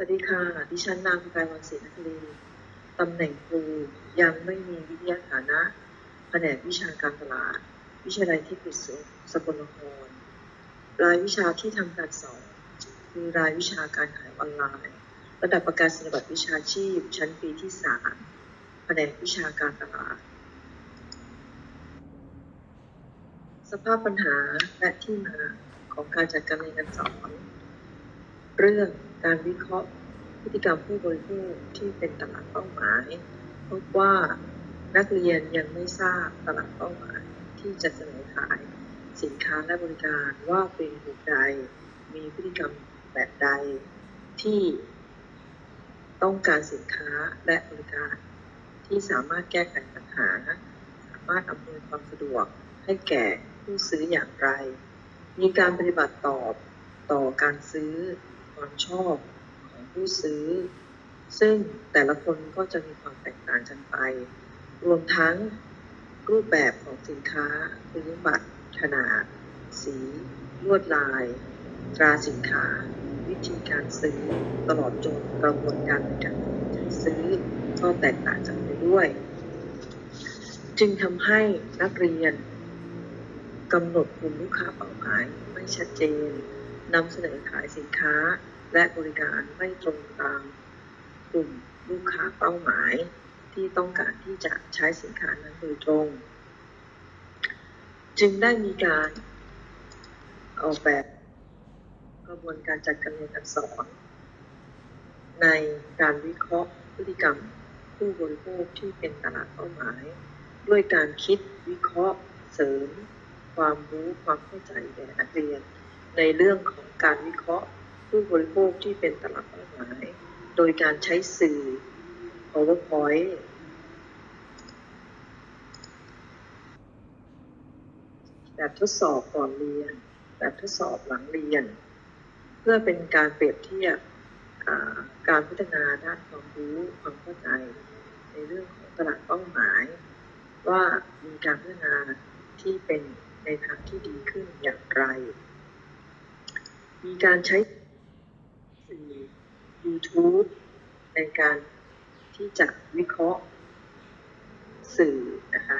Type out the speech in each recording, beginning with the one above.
สวัสดีค่ะ ดิฉันนางกายวันศรีนครินทร์ตำแหน่งครูยังไม่มีวิทยาฐานะแผนกวิชาการตลาด วิทยาลัยเทคนิคสกลนคร รายวิชาที่ทำการสอนคือรายวิชาการขายออนไลน์ ระดับประกาศนียบัตรวิชาชีพ ชั้นปีที่3แผนกวิชาการตลาด สภาพปัญหาและที่มาของการจัดการเรียนการสอน เรื่อง การวิเคราะห์พฤติกรรมผู้บริโภคที่เป็นตลาดเป้าหมาย พบว่านักเรียนยังไม่ทราบตลาดเป้าหมายที่จะเสนอขายสินค้าและบริการว่าเป็นกลุ่มใดมีพฤติกรรมแบบใดที่ต้องการสินค้าและบริการ ที่สามารถแก้ไขปัญหา สามารถอำนวยความสะดวกให้แก่ผู้ซื้ออย่างไร มีการปฏิบัติตอบต่อการซื้อ ความชอบของผู้ซื้อ ซึ่งแต่ละคนก็จะมีความแตกต่างกันไป รวมทั้งรูปแบบของสินค้าคุณสมบัติ ขนาด สี ลวดลาย ตราสินค้า วิธีการซื้อ ตลอดจนกระบวนการในการตัดซื้อก็แตกต่างกันไปด้วย จึงทำให้นักเรียนกำหนดกลุ่มลูกค้าเป้าหมายไม่ชัดเจน นำเสนอขายสินค้าและบริการไม่ตรงตามกลุ่มลูกค้าเป้าหมาย ที่ต้องการที่จะใช้สินค้านั้นโดยตรง จึงได้มีการออกแบบกระบวนการจัดการเรียนการสอน ในการวิเคราะห์พฤติกรรมผู้บริโภคที่เป็นตลาดเป้าหมาย ด้วยการคิดวิเคราะห์เสริม ความรู้ความเข้าใจแก่นักเรียน ในเรื่องของการวิเคราะห์ผู้บริโภคที่เป็นตลาดเป้าหมาย โดยการใช้สื่อ PowerPoint แบบทดสอบก่อนเรียน แบบทดสอบหลังเรียน เพื่อเป็นการเปรียบเทียบการพัฒนาด้านความรู้ความเข้าใจ ในเรื่องของตลาดเป้าหมาย ว่ามีการพัฒนาที่เป็นในทางที่ดีขึ้นอย่างไร มีการใช้สื่อ YouTube ในการที่จะวิเคราะห์สื่อนะคะ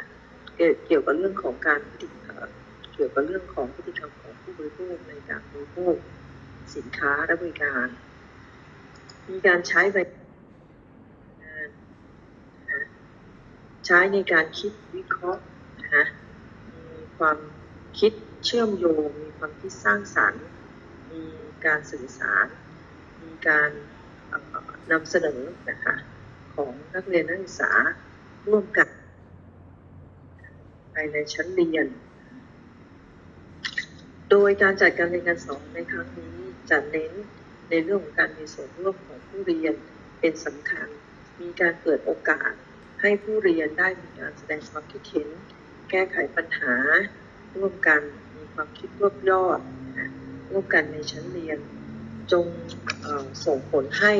เกี่ยวกับเรื่องของการพฤติเอ่อเกี่ยวกับเรื่องของพฤติกรรมของผู้บริโภคในการบริโภคสินค้าและบริการ มีการใช้ใบงานนะคะใช้ในการคิดวิเคราะห์นะคะมีความคิดเชื่อมโยง มีความคิดสร้างสรรค์ มีการสื่อสาร มีการนำเสนอนะคะของนักเรียนนักศึกษาร่วมกันภายในชั้นเรียน โดยการจัดการเรียนการสอนในครั้งนี้จะเน้นในเรื่องของการมีส่วนร่วมของผู้เรียนเป็นสำคัญ มีการเปิดโอกาสให้ผู้เรียนได้มีการแสดงความคิดเห็น แก้ไขปัญหาร่วมกัน มีความคิดรวบยอด ร่วมกันในชั้นเรียน จงส่งผลให้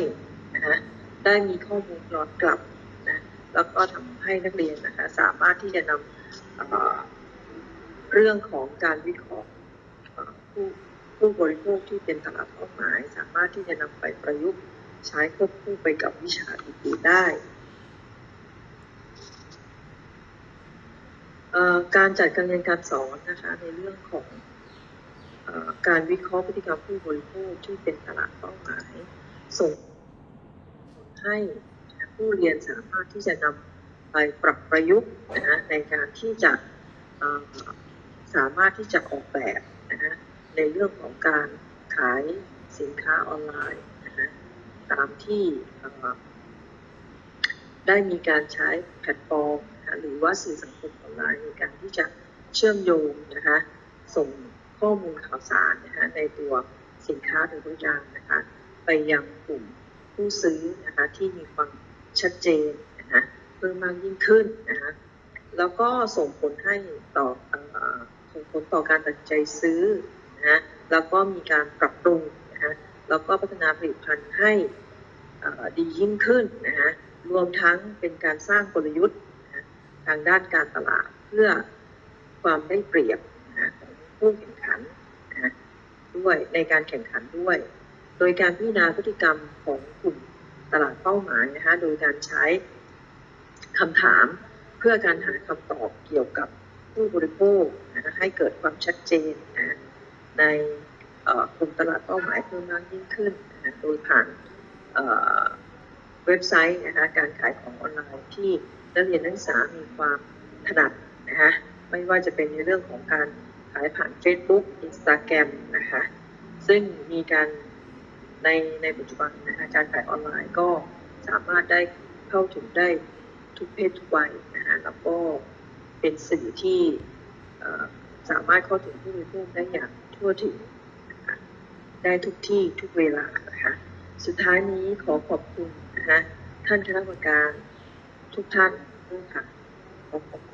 นะคะได้มีข้อมูลย้อนกลับนะแล้วก็ทำให้นักเรียนนะคะสามารถที่จะนำเอ่อเรื่องของการวิเคราะห์ผู้ผู้บริโภคที่เป็นตลาดเป้าหมาย สามารถที่จะนำไปประยุกต์ใช้ควบคู่ไปกับวิชาอื่นๆได้การจัดการเรียนการสอนนะคะในเรื่องของ การวิเคราะห์พฤติกรรมผู้บริโภคที่เป็นตลาดเป้าหมาย ส่งให้ผู้เรียนสามารถที่จะนำไปปรับประยุกต์นะฮะในการที่จะสามารถที่จะออกแบบนะฮะในเรื่องของการขายสินค้าออนไลน์นะฮะตามที่ได้มีการใช้แพลตฟอร์มหรือว่าสื่อสังคมออนไลน์ในการที่จะเชื่อมโยงนะคะส่ง ข้อมูลข่าวสารนะคะในตัวสินค้าหรือบริการนะคะไปยังกลุ่มผู้ซื้อนะคะที่มีความชัดเจนนะคะเพิ่มมากยิ่งขึ้นนะคะแล้วก็ส่งผลให้ต่ออส่งผลต่อการตัดใจซื้อนะแล้วก็มีการปรับปรุงนะคะแล้วก็พัฒนาผลิตภัณฑ์ให้ดียิ่งขึ้นนะคะรวมทั้งเป็นการสร้างกลยุทธ์ทางด้านการตลาดเพื่อความได้เปรียบ ผู้แข่งขันนะด้วยในการแข่งขันด้วย โดยการพิจารณาพฤติกรรมของกลุ่มตลาดเป้าหมายนะคะโดยการใช้คำถามเพื่อการหาคำตอบเกี่ยวกับผู้บริโภคนะให้เกิดความชัดเจนนะในกลุ่มตลาดเป้าหมายเพิ่มมากยิ่งขึ้นนะคะโดยผ่านเอ่อเว็บไซต์นะคะการขายของออนไลน์ที่นักเรียนนักศึกษามีความถนัดนะคะไม่ว่าจะเป็นในเรื่องของการ ขายผ่าน Facebook Instagram นะคะ ซึ่งมีการในในปัจจุบันนะคะการขายออนไลน์ก็สามารถได้เข้าถึงได้ทุกเพศทุกวัยนะคะแล้วก็เป็นสื่อที่สามารถเข้าถึงผู้บริโภคได้อย่างทั่วถึงนะคะได้ทุกที่ทุกเวลานะคะสุดท้ายนี้ขอขอบคุณนะคะท่านคณะกรรมการทุกท่านด้วยค่ะขอบคุณ